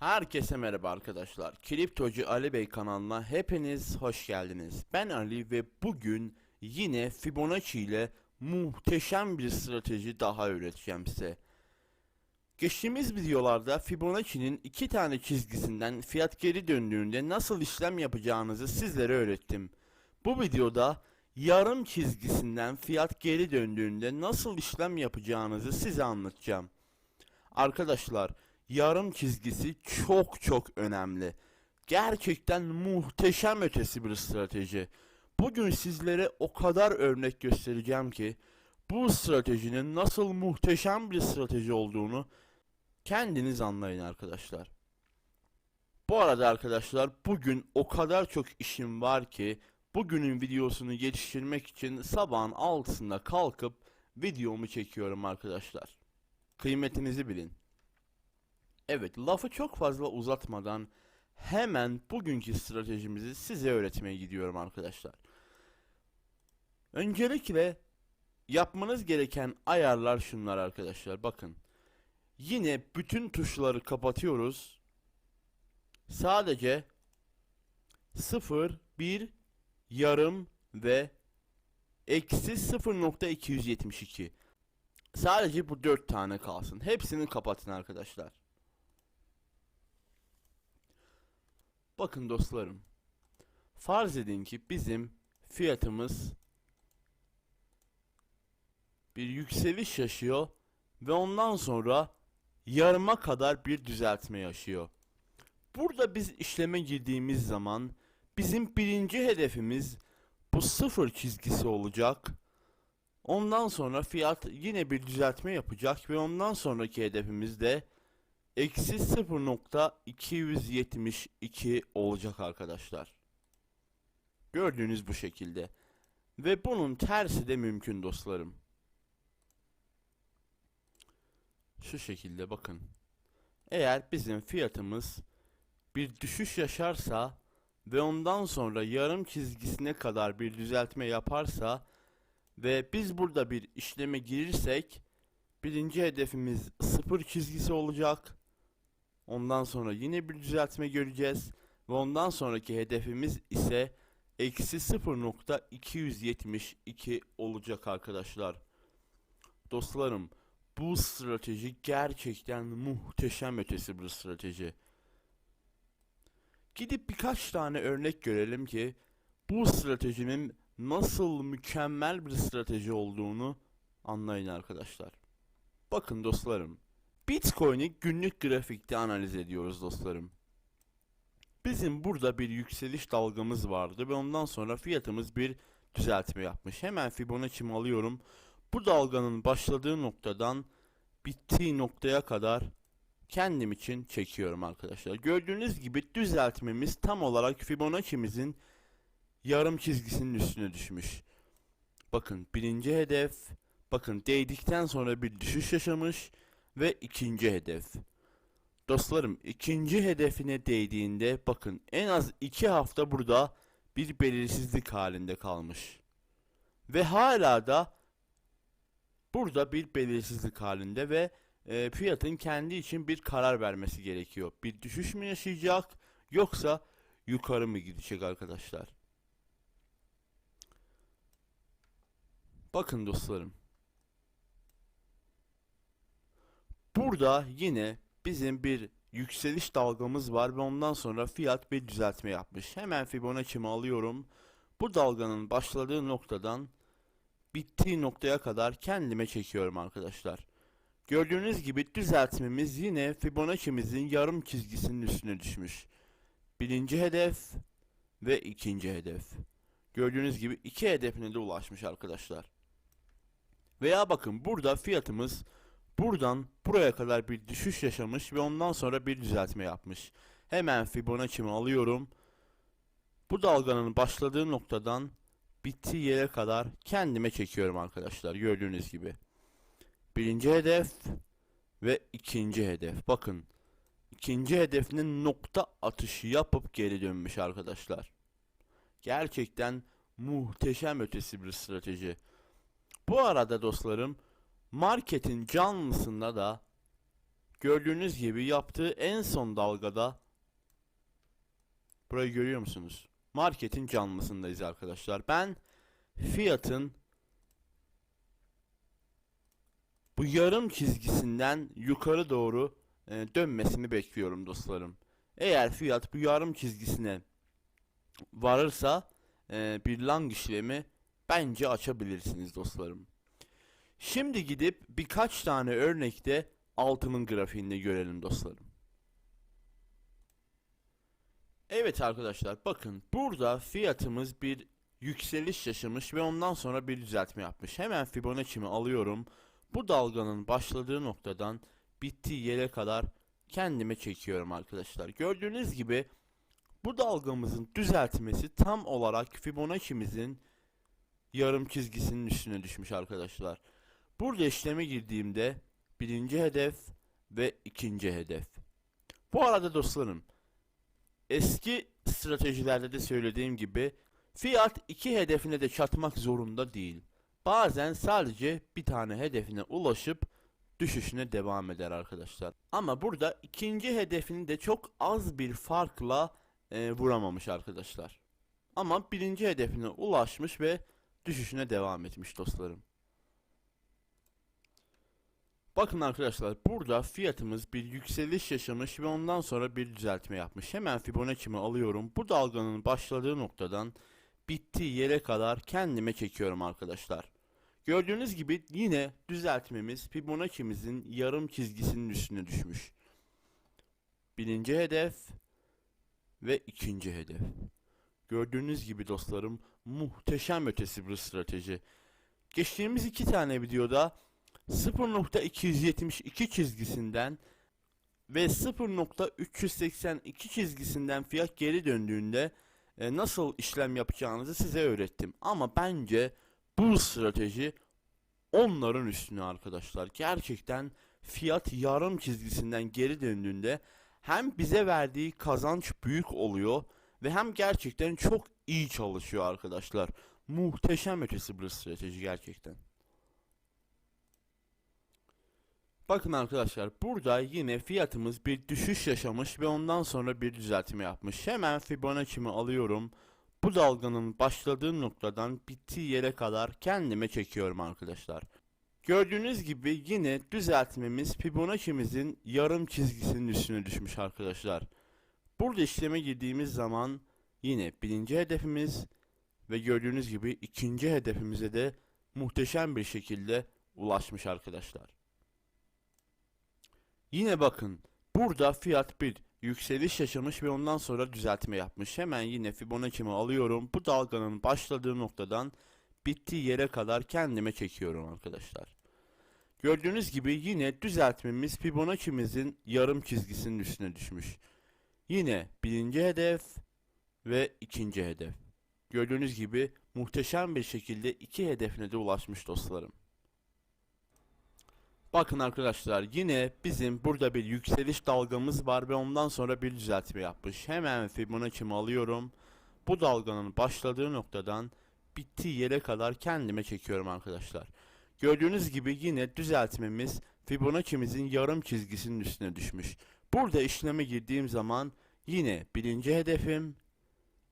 Herkese merhaba arkadaşlar. Kriptocu Ali Bey kanalına hepiniz hoş geldiniz. Ben Ali ve bugün yine Fibonacci ile muhteşem bir strateji daha öğreteceğim size. Geçtiğimiz videolarda Fibonacci'nin iki tane çizgisinden fiyat geri döndüğünde nasıl işlem yapacağınızı sizlere öğrettim. Bu videoda yarım çizgisinden fiyat geri döndüğünde nasıl işlem yapacağınızı size anlatacağım. Arkadaşlar yarım çizgisi çok çok önemli. Gerçekten muhteşem ötesi bir strateji. Bugün sizlere o kadar örnek göstereceğim ki bu stratejinin nasıl muhteşem bir strateji olduğunu kendiniz anlayın arkadaşlar. Bu arada arkadaşlar bugün o kadar çok işim var ki bugünün videosunu geliştirmek için sabahın altısında kalkıp videomu çekiyorum arkadaşlar. Kıymetinizi bilin. Evet, lafı çok fazla uzatmadan hemen bugünkü stratejimizi size öğretmeye gidiyorum arkadaşlar. Öncelikle yapmanız gereken ayarlar şunlar arkadaşlar. Bakın. Yine bütün tuşları kapatıyoruz. Sadece 0, 1, yarım ve eksi 0.272. Sadece bu 4 tane kalsın. Hepsini kapatın arkadaşlar. Bakın dostlarım. Farz edin ki bizim fiyatımız bir yükseliş yaşıyor ve ondan sonra yarıma kadar bir düzeltme yaşıyor. Burada biz işleme girdiğimiz zaman bizim birinci hedefimiz bu sıfır çizgisi olacak. Ondan sonra fiyat yine bir düzeltme yapacak ve ondan sonraki hedefimiz de eksi 0.272 olacak arkadaşlar. Gördüğünüz bu şekilde. Ve bunun tersi de mümkün dostlarım. Şu şekilde bakın. Eğer bizim fiyatımız bir düşüş yaşarsa ve ondan sonra yarım çizgisine kadar bir düzeltme yaparsa ve biz burada bir işleme girirsek birinci hedefimiz sıfır çizgisi olacak. Ondan sonra yine bir düzeltme göreceğiz ve ondan sonraki hedefimiz ise eksi 0.272 olacak arkadaşlar. Dostlarım bu strateji gerçekten muhteşem ötesi bir strateji. Gidip birkaç tane örnek görelim ki bu stratejinin nasıl mükemmel bir strateji olduğunu anlayın arkadaşlar. Bakın dostlarım. Bitcoin'i günlük grafikte analiz ediyoruz dostlarım. Bizim burada bir yükseliş dalgamız vardı ve ondan sonra fiyatımız bir düzeltme yapmış. Hemen Fibonacci'mi alıyorum. Bu dalganın başladığı noktadan bittiği noktaya kadar kendim için çekiyorum arkadaşlar. Gördüğünüz gibi düzeltmemiz tam olarak Fibonacci'mizin yarım çizgisinin üstüne düşmüş. Bakın birinci hedef, bakın değdikten sonra bir düşüş yaşamış ve ikinci hedef. Dostlarım ikinci hedefine değdiğinde bakın en az iki hafta burada bir belirsizlik halinde kalmış. Ve hala da burada bir belirsizlik halinde ve e, fiyatın kendi için bir karar vermesi gerekiyor. Bir düşüş mü yaşayacak yoksa yukarı mı gidecek arkadaşlar? Bakın dostlarım. Burada yine bizim bir yükseliş dalgamız var ve ondan sonra fiyat bir düzeltme yapmış. Hemen Fibonacci'mi alıyorum. Bu dalganın başladığı noktadan bittiği noktaya kadar kendime çekiyorum arkadaşlar. Gördüğünüz gibi düzeltmemiz yine Fibonacci'mizin yarım çizgisinin üstüne düşmüş. Birinci hedef ve ikinci hedef. Gördüğünüz gibi iki hedefine de ulaşmış arkadaşlar. Veya bakın burada fiyatımız buradan buraya kadar bir düşüş yaşamış ve ondan sonra bir düzeltme yapmış. Hemen Fibonacci'mi alıyorum. Bu dalganın başladığı noktadan bittiği yere kadar kendime çekiyorum arkadaşlar gördüğünüz gibi. Birinci hedef ve ikinci hedef. Bakın ikinci hedefinin nokta atışı yapıp geri dönmüş arkadaşlar. Gerçekten muhteşem ötesi bir strateji. Bu arada dostlarım marketin canlısında da gördüğünüz gibi yaptığı en son dalgada burayı görüyor musunuz? Marketin canlısındayız arkadaşlar. Ben fiyatın bu yarım çizgisinden yukarı doğru e, dönmesini bekliyorum dostlarım. Eğer fiyat bu yarım çizgisine varırsa e, bir long işlemi bence açabilirsiniz dostlarım. Şimdi gidip birkaç tane örnekte altının grafiğinde görelim dostlarım. Evet arkadaşlar bakın burada fiyatımız bir yükseliş yaşamış ve ondan sonra bir düzeltme yapmış. Hemen Fibonacci'mi alıyorum. Bu dalganın başladığı noktadan bittiği yere kadar kendime çekiyorum arkadaşlar. Gördüğünüz gibi bu dalgamızın düzeltmesi tam olarak Fibonacci'mizin yarım çizgisinin üstüne düşmüş arkadaşlar. Burada işleme girdiğimde birinci hedef ve ikinci hedef. Bu arada dostlarım eski stratejilerde de söylediğim gibi fiyat iki hedefine de çatmak zorunda değil. Bazen sadece bir tane hedefine ulaşıp düşüşüne devam eder arkadaşlar. Ama burada ikinci hedefini de çok az bir farkla e, vuramamış arkadaşlar. Ama birinci hedefine ulaşmış ve düşüşüne devam etmiş dostlarım. Bakın arkadaşlar burada fiyatımız bir yükseliş yaşamış ve ondan sonra bir düzeltme yapmış. Hemen Fibonacci'mi alıyorum. Bu dalganın başladığı noktadan bittiği yere kadar kendime çekiyorum arkadaşlar. Gördüğünüz gibi yine düzeltmemiz Fibonacci'mizin yarım çizgisinin üstüne düşmüş. Birinci hedef ve ikinci hedef. Gördüğünüz gibi dostlarım muhteşem ötesi bir strateji. Geçtiğimiz iki tane videoda 0.272 çizgisinden ve 0.382 çizgisinden fiyat geri döndüğünde e, nasıl işlem yapacağınızı size öğrettim. Ama bence bu strateji onların üstüne arkadaşlar. Gerçekten fiyat yarım çizgisinden geri döndüğünde hem bize verdiği kazanç büyük oluyor ve hem gerçekten çok iyi çalışıyor arkadaşlar. Muhteşem ötesi bir strateji gerçekten. Bakın arkadaşlar burada yine fiyatımız bir düşüş yaşamış ve ondan sonra bir düzeltme yapmış. Hemen Fibonacci'mi alıyorum. Bu dalganın başladığı noktadan bittiği yere kadar kendime çekiyorum arkadaşlar. Gördüğünüz gibi yine düzeltmemiz Fibonacci'mizin yarım çizgisinin üstüne düşmüş arkadaşlar. Burada işleme girdiğimiz zaman yine birinci hedefimiz ve gördüğünüz gibi ikinci hedefimize de muhteşem bir şekilde ulaşmış arkadaşlar. Yine bakın burada fiyat bir yükseliş yaşamış ve ondan sonra düzeltme yapmış. Hemen yine Fibonacci'mi alıyorum. Bu dalganın başladığı noktadan bittiği yere kadar kendime çekiyorum arkadaşlar. Gördüğünüz gibi yine düzeltmemiz Fibonacci'mizin yarım çizgisinin üstüne düşmüş. Yine birinci hedef ve ikinci hedef. Gördüğünüz gibi muhteşem bir şekilde iki hedefine de ulaşmış dostlarım. Bakın arkadaşlar yine bizim burada bir yükseliş dalgamız var ve ondan sonra bir düzeltme yapmış. Hemen Fibonacci'mi alıyorum. Bu dalganın başladığı noktadan bittiği yere kadar kendime çekiyorum arkadaşlar. Gördüğünüz gibi yine düzeltmemiz Fibonacci'mizin yarım çizgisinin üstüne düşmüş. Burada işleme girdiğim zaman yine birinci hedefim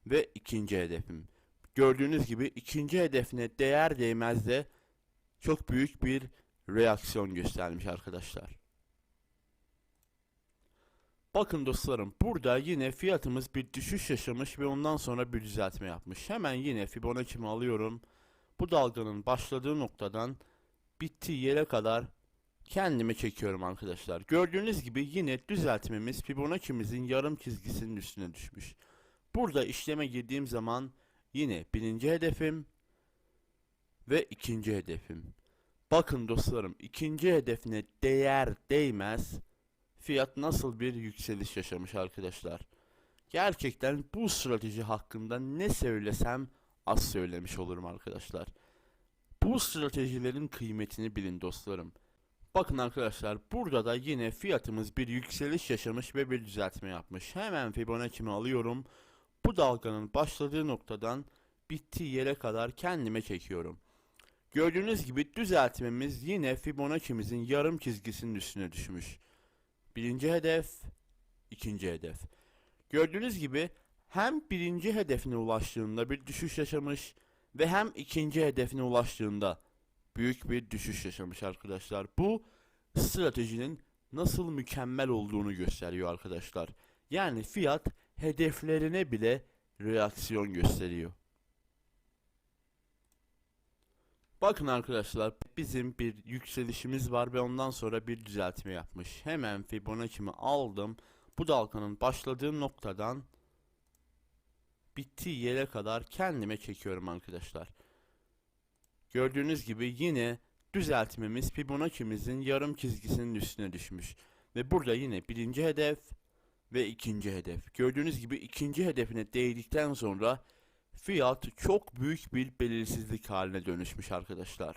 ve ikinci hedefim. Gördüğünüz gibi ikinci hedefine değer değmez de çok büyük bir reaksiyon göstermiş arkadaşlar. Bakın dostlarım burada yine fiyatımız bir düşüş yaşamış ve ondan sonra bir düzeltme yapmış. Hemen yine Fibonacci'mi alıyorum. Bu dalganın başladığı noktadan bittiği yere kadar kendime çekiyorum arkadaşlar. Gördüğünüz gibi yine düzeltmemiz Fibonacci'mizin yarım çizgisinin üstüne düşmüş. Burada işleme girdiğim zaman yine birinci hedefim ve ikinci hedefim. Bakın dostlarım ikinci hedefine değer değmez fiyat nasıl bir yükseliş yaşamış arkadaşlar. Gerçekten bu strateji hakkında ne söylesem az söylemiş olurum arkadaşlar. Bu stratejilerin kıymetini bilin dostlarım. Bakın arkadaşlar burada da yine fiyatımız bir yükseliş yaşamış ve bir düzeltme yapmış. Hemen Fibonacci'mi alıyorum. Bu dalganın başladığı noktadan bittiği yere kadar kendime çekiyorum. Gördüğünüz gibi düzeltmemiz yine Fibonacci'mizin yarım çizgisinin üstüne düşmüş. Birinci hedef, ikinci hedef. Gördüğünüz gibi hem birinci hedefine ulaştığında bir düşüş yaşamış ve hem ikinci hedefine ulaştığında büyük bir düşüş yaşamış arkadaşlar. Bu stratejinin nasıl mükemmel olduğunu gösteriyor arkadaşlar. Yani fiyat hedeflerine bile reaksiyon gösteriyor. Bakın arkadaşlar bizim bir yükselişimiz var ve ondan sonra bir düzeltme yapmış. Hemen Fibonacci'mi aldım. Bu dalganın başladığı noktadan bittiği yere kadar kendime çekiyorum arkadaşlar. Gördüğünüz gibi yine düzeltmemiz Fibonacci'mizin yarım çizgisinin üstüne düşmüş. Ve burada yine birinci hedef ve ikinci hedef. Gördüğünüz gibi ikinci hedefine değdikten sonra fiyat çok büyük bir belirsizlik haline dönüşmüş arkadaşlar.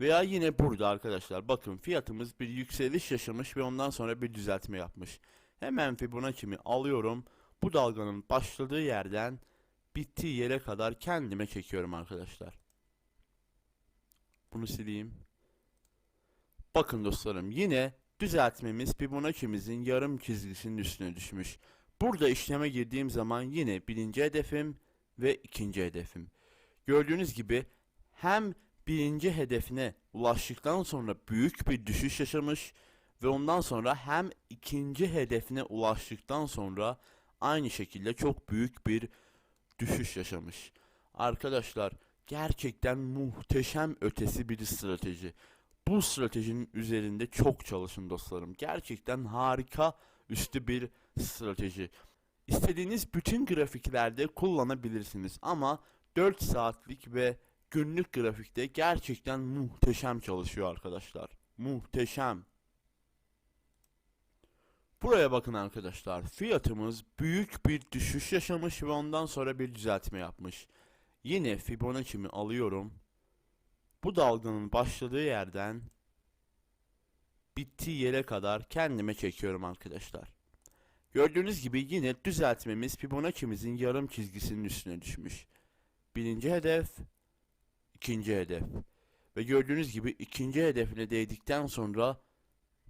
Veya yine burada arkadaşlar bakın fiyatımız bir yükseliş yaşamış ve ondan sonra bir düzeltme yapmış. Hemen Fibonacci'mi alıyorum. Bu dalganın başladığı yerden bittiği yere kadar kendime çekiyorum arkadaşlar. Bunu sileyim. Bakın dostlarım yine düzeltmemiz Fibonacci'mizin yarım çizgisinin üstüne düşmüş. Burada işleme girdiğim zaman yine birinci hedefim ve ikinci hedefim. Gördüğünüz gibi hem birinci hedefine ulaştıktan sonra büyük bir düşüş yaşamış ve ondan sonra hem ikinci hedefine ulaştıktan sonra aynı şekilde çok büyük bir düşüş yaşamış. Arkadaşlar gerçekten muhteşem ötesi bir strateji. Bu stratejinin üzerinde çok çalışın dostlarım. Gerçekten harika üstü bir strateji. İstediğiniz bütün grafiklerde kullanabilirsiniz ama 4 saatlik ve günlük grafikte gerçekten muhteşem çalışıyor arkadaşlar. Muhteşem. Buraya bakın arkadaşlar. Fiyatımız büyük bir düşüş yaşamış ve ondan sonra bir düzeltme yapmış. Yine Fibonacci'mi alıyorum. Bu dalganın başladığı yerden bittiği yere kadar kendime çekiyorum arkadaşlar. Gördüğünüz gibi yine düzeltmemiz Fibonacci'mizin yarım çizgisinin üstüne düşmüş. Birinci hedef, ikinci hedef. Ve gördüğünüz gibi ikinci hedefine değdikten sonra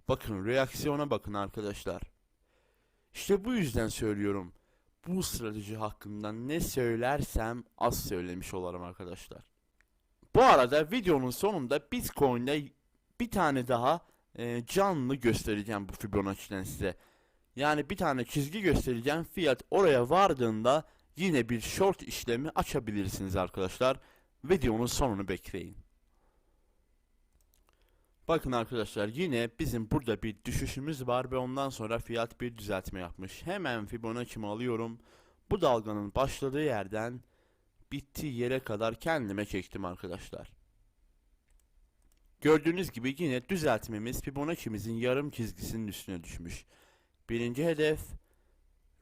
bakın reaksiyona bakın arkadaşlar. İşte bu yüzden söylüyorum. Bu strateji hakkında ne söylersem az söylemiş olurum arkadaşlar. Bu arada videonun sonunda Bitcoin'de bir tane daha e, canlı göstereceğim bu Fibonacci'den size. Yani bir tane çizgi göstereceğim. Fiyat oraya vardığında yine bir short işlemi açabilirsiniz arkadaşlar. Videonun sonunu bekleyin. Bakın arkadaşlar yine bizim burada bir düşüşümüz var ve ondan sonra fiyat bir düzeltme yapmış. Hemen Fibonacci'mi alıyorum. Bu dalganın başladığı yerden bittiği yere kadar kendime çektim arkadaşlar. Gördüğünüz gibi yine düzeltmemiz Fibonacci'mizin yarım çizgisinin üstüne düşmüş. Birinci hedef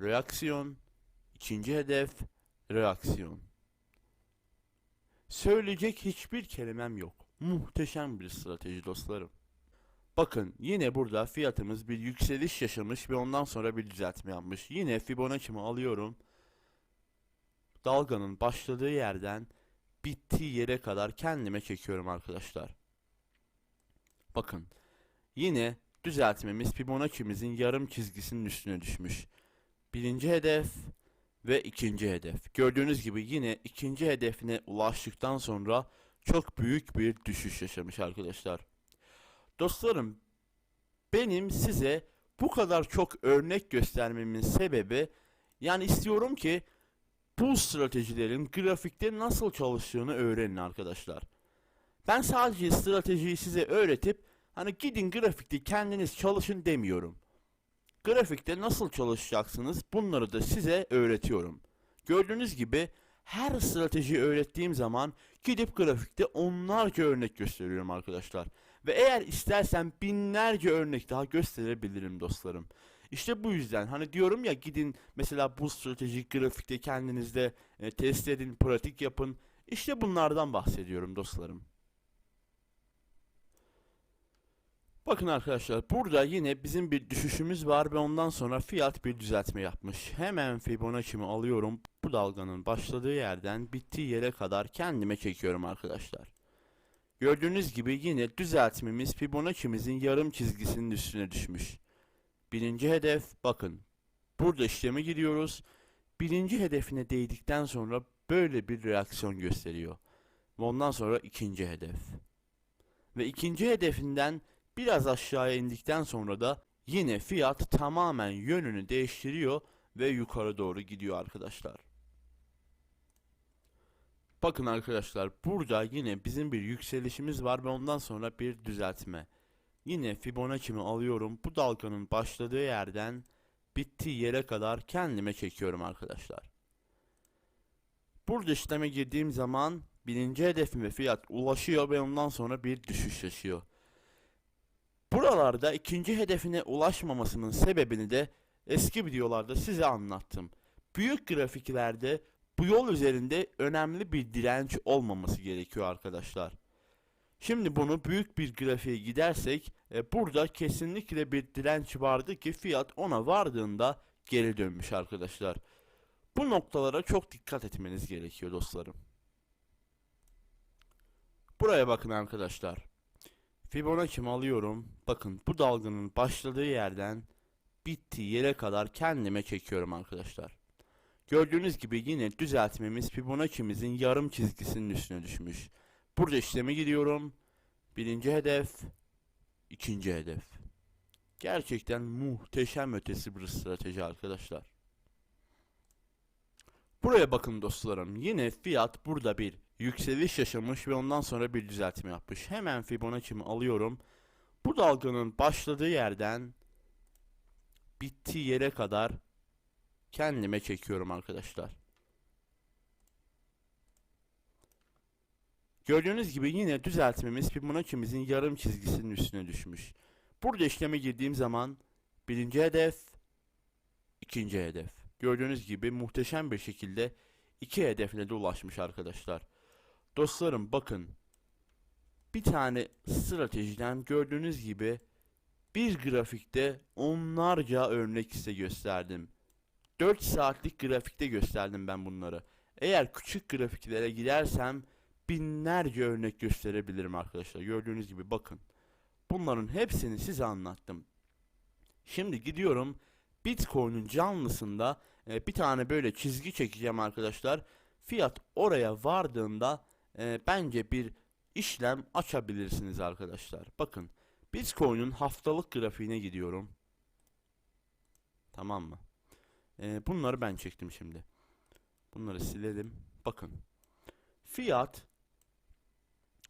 reaksiyon, ikinci hedef reaksiyon. Söyleyecek hiçbir kelimem yok. Muhteşem bir strateji dostlarım. Bakın yine burada fiyatımız bir yükseliş yaşamış ve ondan sonra bir düzeltme yapmış. Yine Fibonacci'mi alıyorum. Dalganın başladığı yerden bittiği yere kadar kendime çekiyorum arkadaşlar. Bakın yine düzeltmemiz Fibonacci'mizin yarım çizgisinin üstüne düşmüş. Birinci hedef ve ikinci hedef. Gördüğünüz gibi yine ikinci hedefine ulaştıktan sonra çok büyük bir düşüş yaşamış arkadaşlar. Dostlarım benim size bu kadar çok örnek göstermemin sebebi yani istiyorum ki bu stratejilerin grafikte nasıl çalıştığını öğrenin arkadaşlar. Ben sadece stratejiyi size öğretip hani gidin grafikte kendiniz çalışın demiyorum. Grafikte nasıl çalışacaksınız bunları da size öğretiyorum. Gördüğünüz gibi her strateji öğrettiğim zaman gidip grafikte onlarca örnek gösteriyorum arkadaşlar. Ve eğer istersen binlerce örnek daha gösterebilirim dostlarım. İşte bu yüzden hani diyorum ya gidin mesela bu stratejik grafikte kendinizde e, test edin, pratik yapın. İşte bunlardan bahsediyorum dostlarım. Bakın arkadaşlar burada yine bizim bir düşüşümüz var ve ondan sonra fiyat bir düzeltme yapmış. Hemen Fibonacci'mi alıyorum. Bu dalganın başladığı yerden bittiği yere kadar kendime çekiyorum arkadaşlar. Gördüğünüz gibi yine düzeltmemiz Fibonacci'mizin yarım çizgisinin üstüne düşmüş. Birinci hedef bakın. Burada işleme giriyoruz. Birinci hedefine değdikten sonra böyle bir reaksiyon gösteriyor. Ve ondan sonra ikinci hedef. Ve ikinci hedefinden biraz aşağıya indikten sonra da yine fiyat tamamen yönünü değiştiriyor ve yukarı doğru gidiyor arkadaşlar. Bakın arkadaşlar burada yine bizim bir yükselişimiz var ve ondan sonra bir düzeltme. Yine Fibonacci'mi alıyorum. Bu dalganın başladığı yerden bittiği yere kadar kendime çekiyorum arkadaşlar. Burada işleme girdiğim zaman birinci hedefime fiyat ulaşıyor ve ondan sonra bir düşüş yaşıyor. Buralarda ikinci hedefine ulaşmamasının sebebini de eski videolarda size anlattım. Büyük grafiklerde bu yol üzerinde önemli bir direnç olmaması gerekiyor arkadaşlar. Şimdi bunu büyük bir grafiğe gidersek e, burada kesinlikle bir direnç vardı ki fiyat ona vardığında geri dönmüş arkadaşlar. Bu noktalara çok dikkat etmeniz gerekiyor dostlarım. Buraya bakın arkadaşlar. Fibonacci'mi alıyorum. Bakın bu dalganın başladığı yerden bittiği yere kadar kendime çekiyorum arkadaşlar. Gördüğünüz gibi yine düzeltmemiz Fibonacci'mizin yarım çizgisinin üstüne düşmüş. Burada işleme giriyorum. Birinci hedef, ikinci hedef. Gerçekten muhteşem ötesi bir strateji arkadaşlar. Buraya bakın dostlarım. Yine fiyat burada bir yükseliş yaşamış ve ondan sonra bir düzeltme yapmış. Hemen Fibonacci'mi alıyorum. Bu dalganın başladığı yerden bittiği yere kadar kendime çekiyorum arkadaşlar. Gördüğünüz gibi yine düzeltmemiz Fibonacci'mizin yarım çizgisinin üstüne düşmüş. Burada işleme girdiğim zaman birinci hedef, ikinci hedef. Gördüğünüz gibi muhteşem bir şekilde iki hedefine de ulaşmış arkadaşlar. Dostlarım bakın. Bir tane stratejiden gördüğünüz gibi bir grafikte onlarca örnek size gösterdim. 4 saatlik grafikte gösterdim ben bunları. Eğer küçük grafiklere gidersem binlerce örnek gösterebilirim arkadaşlar. Gördüğünüz gibi bakın. Bunların hepsini size anlattım. Şimdi gidiyorum Bitcoin'in canlısında e, bir tane böyle çizgi çekeceğim arkadaşlar. Fiyat oraya vardığında e, bence bir işlem açabilirsiniz arkadaşlar. Bakın Bitcoin'in haftalık grafiğine gidiyorum. Tamam mı? E, bunları ben çektim şimdi. Bunları silelim. Bakın. Fiyat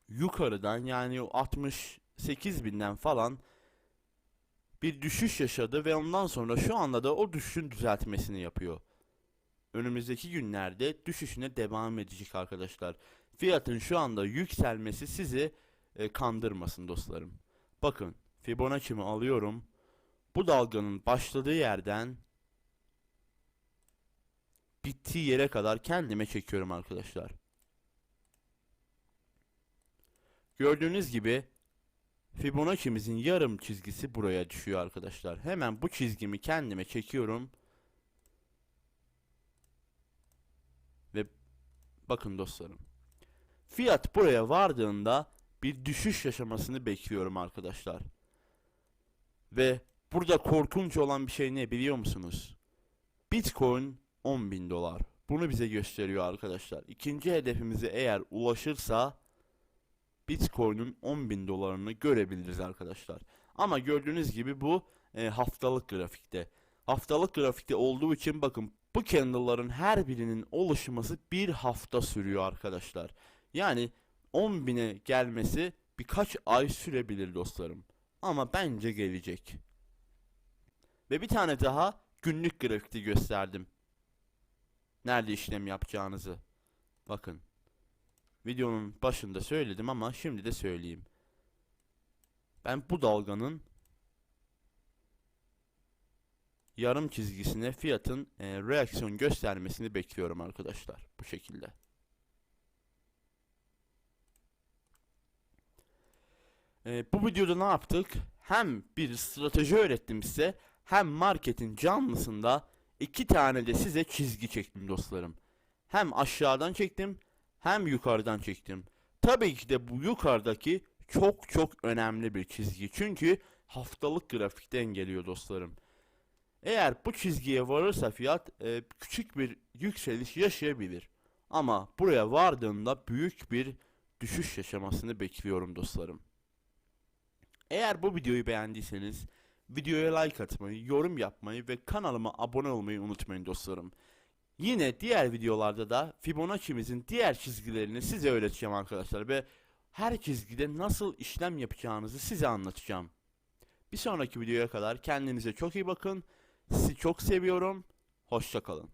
yukarıdan yani o 68 binden falan bir düşüş yaşadı ve ondan sonra şu anda da o düşüşün düzeltmesini yapıyor. Önümüzdeki günlerde düşüşüne devam edecek arkadaşlar. Fiyatın şu anda yükselmesi sizi e, kandırmasın dostlarım. Bakın Fibonacci'mi alıyorum. Bu dalganın başladığı yerden bittiği yere kadar kendime çekiyorum arkadaşlar. Gördüğünüz gibi Fibonacci'mizin yarım çizgisi buraya düşüyor arkadaşlar. Hemen bu çizgimi kendime çekiyorum. Ve bakın dostlarım. Fiyat buraya vardığında bir düşüş yaşamasını bekliyorum arkadaşlar. Ve burada korkunç olan bir şey ne biliyor musunuz? Bitcoin 10 bin dolar. Bunu bize gösteriyor arkadaşlar. İkinci hedefimize eğer ulaşırsa Bitcoin'in 10 bin dolarını görebiliriz arkadaşlar. Ama gördüğünüz gibi bu e, haftalık grafikte. Haftalık grafikte olduğu için bakın bu candle'ların her birinin oluşması bir hafta sürüyor arkadaşlar. Yani 10 bine gelmesi birkaç ay sürebilir dostlarım. Ama bence gelecek. Ve bir tane daha günlük grafikte gösterdim. Nerede işlem yapacağınızı. Bakın. Videonun başında söyledim ama şimdi de söyleyeyim. Ben bu dalganın yarım çizgisine fiyatın e, reaksiyon göstermesini bekliyorum arkadaşlar. Bu şekilde. E, bu videoda ne yaptık? Hem bir strateji öğrettim size hem marketin canlısında iki tane de size çizgi çektim dostlarım. Hem aşağıdan çektim hem yukarıdan çektim. Tabii ki de bu yukarıdaki çok çok önemli bir çizgi. Çünkü haftalık grafikten geliyor dostlarım. Eğer bu çizgiye varırsa fiyat e, küçük bir yükseliş yaşayabilir. Ama buraya vardığında büyük bir düşüş yaşamasını bekliyorum dostlarım. Eğer bu videoyu beğendiyseniz videoya like atmayı, yorum yapmayı ve kanalıma abone olmayı unutmayın dostlarım. Yine diğer videolarda da Fibonacci'mizin diğer çizgilerini size öğreteceğim arkadaşlar ve her çizgide nasıl işlem yapacağınızı size anlatacağım. Bir sonraki videoya kadar kendinize çok iyi bakın. Sizi çok seviyorum. Hoşça kalın.